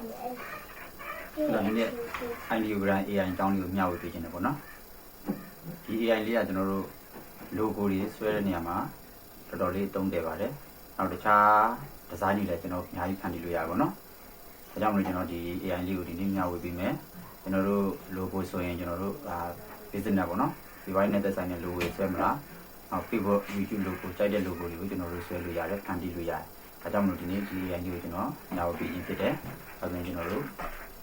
တော့ဒီနေ့ ideogram AI အကြောင်းလေးကိုမျှဝေပေးခြင်းတယ်ပေါ့နော်ဒီ AI လေးကကျွန်တော်တို့ logo တွေဆွဲတဲ့နေရာမှာတော်တော်လေးသုံးတယ်ပါတယ်နောက်တခြား design တွေလည်းကျွန်တော်အများကြီးဖန်တီးလို့ရပါဘောနော်ဒါကြောင့်မလို့ကျွန်တော်ဒီ AI လေးကိုဒီနေ့မျှဝေပေးမယ်ကျွန်တော်တို့ logo ဆိုရင်ကျွန်တော်တို့အာ business ပေါ့နော် device နဲ့သက်ဆိုင်တဲ့ logo တွေဆွဲမလားနောက် Facebook YouTube logo ကြိုက်တဲ့ logo တွေကိုကျွန်တော်တို့ဆွဲလို့ရတယ်ဖန်တီးလို့ရတယ် ဒါကြောင့်မလို့ဒီနေ့ဒီ AI လေးကိုကျွန်တော်မျှဝေပေးခြင်းဖြစ်တယ်အဲဒါကျွန်တော်တို့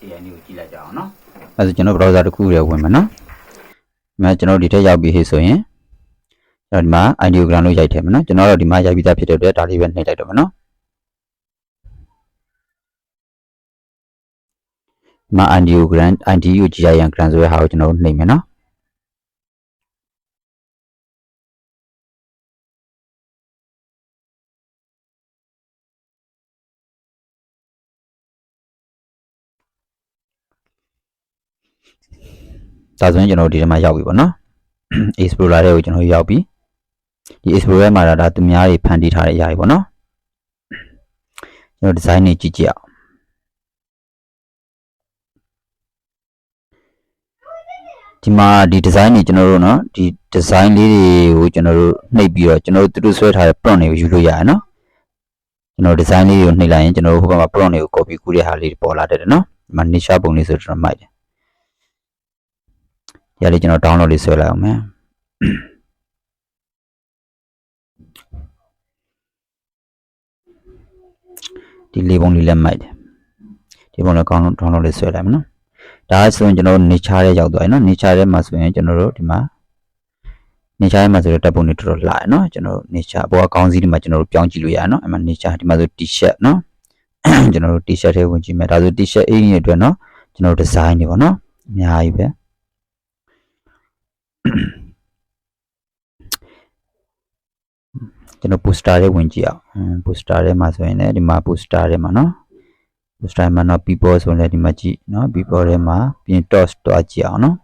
AI လေးကိုကြည့်လိုက်ကြအောင်နော်အဲဆိုကျွန်တော် browser တစ်ခုရဝင်မယ်နော်။အဲကျွန်တော်ဒီထက်ရောက်ပြီဟေ့ဆိုရင်ကျွန်တော်ဒီမှာ ideogram လို့ရိုက်ထည့်မယ်နော်။ကျွန်တော်တော့ဒီမှာရိုက်ပြီးသားဖြစ်တဲ့အတွက်ဒါလေးပဲနှိပ်လိုက်တော့မယ်နော်။ဒီမှာ ideogram IDUGIN gram ဆိုတဲ့ဟာကိုကျွန်တော်တို့နှိပ်မယ်နော်။ ဒါဆိုရင်ကျွန်တော်တို့ဒီထဲမှာရောက်ပြီပေါ့နော်။ Explorer တွေကိုကျွန်တော်တို့ရောက်ပြီ။ဒီ Explorer မှာဒါသူများတွေဖန်တီးထားတဲ့အရာတွေပေါ့နော်။ကျွန်တော် design တွေကြည့်ကြည့်အောင်။ဒီမှာဒီ design တွေကျွန်တော်တို့နော်ဒီ design လေးတွေကိုကျွန်တော်တို့နှိပ်ပြီးတော့ကျွန်တော်တို့သူတို့ဆွဲထားတဲ့ prompt တွေကိုယူလို့ရရနော်ကျွန်တော် design လေးတွေကိုနှိပ်လိုက်ရင်ကျွန်တော်တို့ဟိုဘက်မှာ prompt တွေကို copy ကူးတဲ့ဟာလေးတွေပေါ်လာတယ်နော်ဒီမှာ niche ပုံလေးဆိုကျွန်တော်မိုက်တယ် ဒီဟာလေးကျွန်တော် download လေးဆွဲလိုက်အောင်မယ်ဒီလေးပုံလေးလည်းမိုက်တယ်ဒီပုံလည်းကောင်း download လေးဆွဲလိုက်မယ်နော်ဒါဆိုရင်ကျွန်တော်တို့ nature ရဲ့ရောက်သွားပြီနော် nature ရဲ့မှာဆိုရင်ကျွန်တော်တို့ဒီမှာ nature ရဲ့မှာဆိုတော့တပ်ပုံတွေတော်တော်လာတယ်နော်ကျွန်တော်တို့ nature အပေါ်ကခေါင်းစည်းဒီမှာကျွန်တော်တို့ပြောင်းကြည့်လို့ရတယ်နော်အဲ့မှာ nature ဒီမှာဆို t-shirt နော်ကျွန်တော်တို့ t-shirt ထဲဝင်ကြည့်မယ်ဒါဆို t-shirt အင်ကြီးတွေအတွက်နော်ကျွန်တော်တို့ design တွေပေါ့နော်အများကြီးပဲ ကျွန်တော် poster တွေဝင်ကြည့်အောင် poster ထဲမှာဆိုရင်လည်းဒီမှာ poster ထဲမှာနော် poster မှာနော် people ဆိုရင်လည်းဒီမှာကြည့်နော် people ထဲမှာပြင် toss တော့ကြည့်အောင်နော်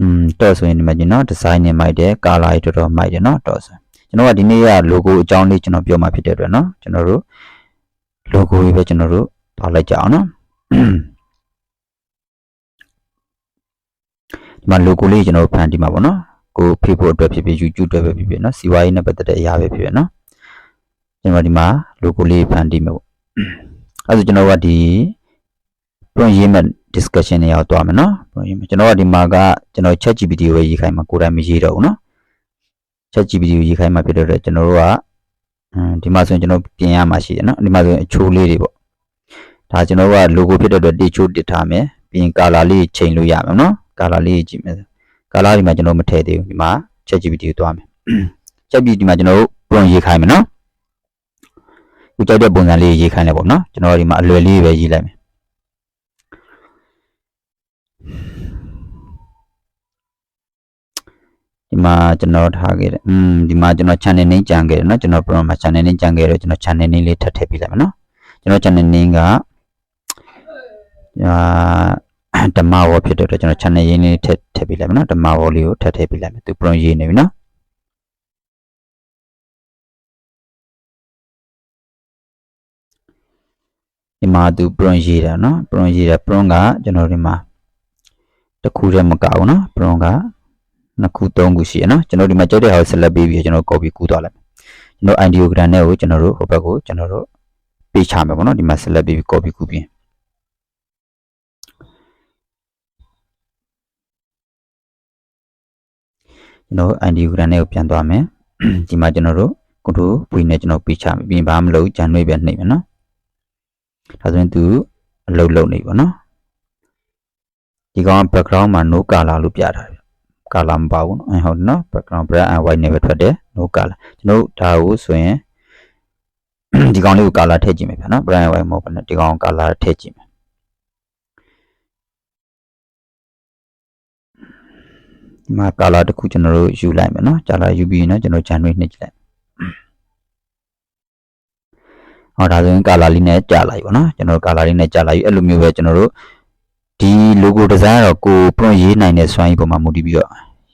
อืม toss ဆိုရင်ဒီမှာကြည့်နော် design နဲ့မိုက်တယ် color တွေတော်တော်မိုက်တယ်နော် toss ကျွန်တော်ကဒီနေ့က logo အကြောင်းလေးကျွန်တော်ပြောမှာဖြစ်တဲ့အတွက်နော်ကျွန်တော်တို့ logo တွေပဲကျွန်တော်တို့ထားလိုက်ကြအောင်နော် ဒီမှာ logo လေးကျွန်တော်တို့ဖန်တီးမှာပေါ့နော်ကို Facebook အတွက်ဖြစ်ဖြစ် YouTube အတွက်ပဲဖြစ်ဖြစ်နော်စီဝါရေးနဲ့ပတ်သက်တဲ့အရာပဲဖြစ်ဖြစ်နော်ကျွန်တော်ဒီမှာ logo လေးဖန်တီးမယ်ပေါ့အဲဆိုကျွန်တော်ကဒီ prompt ရေးမဲ့ discussion တွေရောက်သွားမယ်နော် prompt ရေးမဲ့ကျွန်တော်ကဒီမှာကကျွန်တော် chat GPT ကိုပဲရေးခိုင်းမှာကိုယ်တိုင်မရေးတော့ဘူးနော် chat GPT ကိုရေးခိုင်းမှာဖြစ်တဲ့အတွက်ကျွန်တော်တို့ကအမ်ဒီမှာဆိုရင်ကျွန်တော်ပြင်ရမှာရှိတယ်နော်ဒီမှာဆိုရင်အချိုးလေးတွေပေါ့ဒါကျွန်တော်က logo ဖြစ်တဲ့အတွက်တေချိုးတစ်ထားမယ်ပြီးရင် color လေးချိန်လို့ရမယ်နော် color လေးကြည့်မယ် color ဒီမှာကျွန်တော်မထည့်သေးဘူးဒီမှာ chat GPT ကိုသွားမယ် chat GPT ဒီမှာကျွန်တော်တို့ prompt ရေးခိုင်းမယ်နော်ကိုကြိုက်တဲ့ပုံစံလေးရေးခိုင်းလိုက်ပေါ့နော်ကျွန်တော်ဒီမှာအလွယ်လေးပဲရေးလိုက်မယ်ဒီမှာကျွန်တော်ထားခဲ့တယ်อืมဒီမှာကျွန်တော် channel name ကြံခဲ့တယ်เนาะကျွန်တော် program မှာ channel name ကြံခဲ့တော့ကျွန်တော် channel name လေးထပ်ထည့်ပေးလိုက်မယ်เนาะကျွန်တော် channel name ကအာ ဓမ္မဝေါ်ဖြစ်တဲ့အတွက်ကျွန်တော် channel ရင်းလေးထည့်ထည့်ပေးလိုက်မယ်နော်ဓမ္မဝေါ်လေးကိုထည့်ထည့်ပေးလိုက်မယ်သူ prompt ရေးနေပြီနော်ဒီမှာသူ prompt ရေးတာနော် prompt ရေးတာ prompt ကကျွန်တော်ဒီမှာတစ်ခုတည်းမကဘူးနော် prompt ကနှစ်ခုသုံးခုရှိရနော်ကျွန်တော်ဒီမှာကြိုက်တဲ့ဟာကို select ပေးပြီးကျွန်တော် copy ကူးသွားလိုက်ကျွန်တော် ideogram နဲ့ကိုကျွန်တော်တို့ဟိုဘက်ကိုကျွန်တော်တို့ပေးချမယ်ပေါ့နော်ဒီမှာ select ပေးပြီး copy ကူးပြီး ကျွန်တော် ID grant နဲ့ကိုပြန်သွားမယ်ဒီမှာကျွန်တော်တို့ control V နဲ့ကျွန်တော်ပေးချမယ်ပြင်ဘာမလို့ဂျန်နွေပြန်နှိပ်မယ်နော်ဒါဆိုရင်သူအလုပ်လုပ်နေပါနော်ဒီကောင် background မှာ no color လို့ပြထားတယ် color မပါဘူးနော်အဲဟုတ်နော် background black and white နဲ့ပဲထွက်တယ် no color ကျွန်တော်ဒါကိုဆိုရင်ဒီကောင်လေးကို color ထည့်ကြည့်မယ်ဗျာနော် black and white မဟုတ်ဘူးနော်ဒီကောင် color ထည့်ကြည့်မယ် ဒီမှာ color တစ်ခုကျွန်တော်တို့ယူလိုက်မယ်เนาะ color ယူပြီးเนาะကျွန်တော် generate နှိပ်ကြည့်လိုက်ဟောဒါဆိုရင် color လေးနဲ့ကြာလာပြီပေါ့เนาะကျွန်တော် color လေးနဲ့ကြာလာပြီအဲ့လိုမျိုးပဲကျွန်တော်တို့ဒီ logo design ကတော့ကို prompt ရေးနိုင်တဲ့စွမ်းရည်ပုံမှာမူတည်ပြီးတော့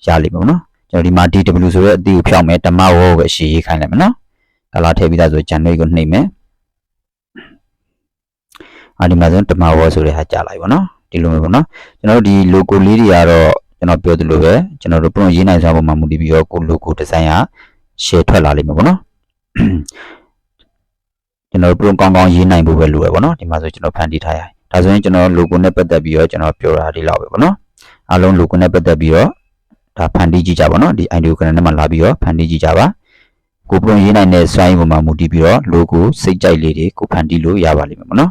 ရလိမ့်မယ်ပေါ့နော်ကျွန်တော်ဒီမှာ DW ဆိုတဲ့အသီးကိုဖြောင်းမယ်ဓမ္မဝေါကိုပဲရှည်ရေးခိုင်းလိုက်မယ်နော်ကလာထည့်ပြီးသားဆိုဂျန်နွေကိုနှိပ်မယ် အာဒီမှာဆိုရင်တမဝဆိုတဲ့ဟာကြာလိုက်ပါနော်ဒီလိုမျိုးပေါ့နော်ကျွန်တော်တို့ဒီ logo လေးတွေကတော့ ကျွန်တော်ပြောသလိုပဲကျွန်တော်တို့ prompt ရေးနိုင်စွာပုံမှာမူတည်ပြီးတော့ကို logo design က share ထွက်လာလိမ့်မယ်ပေါ့နော်ကျွန်တော်တို့ prompt ကောင်းကောင်းရေးနိုင်ဖို့ပဲလိုရပေါ့နော်ဒီမှာဆိုကျွန်တော်ဖန်တီးထားရတယ်ဒါဆိုရင်ကျွန်တော် logo နဲ့ပတ်သက်ပြီးတော့ကျွန်တော်ပြောတာဒီလောက်ပဲပေါ့နော်အားလုံး logo နဲ့ပတ်သက်ပြီးတော့ဒါဖန်တီးကြည့်ကြပါနော်ဒီ idea ကနဲ့မှလာပြီးတော့ဖန်တီးကြည့်ကြပါကိုပုံရေးနိုင်တဲ့ sign ပုံမှာမူတည်ပြီးတော့ logo စိတ်ကြိုက်လေးတွေကိုဖန်တီးလို့ရပါလိမ့်မယ်ပေါ့နော်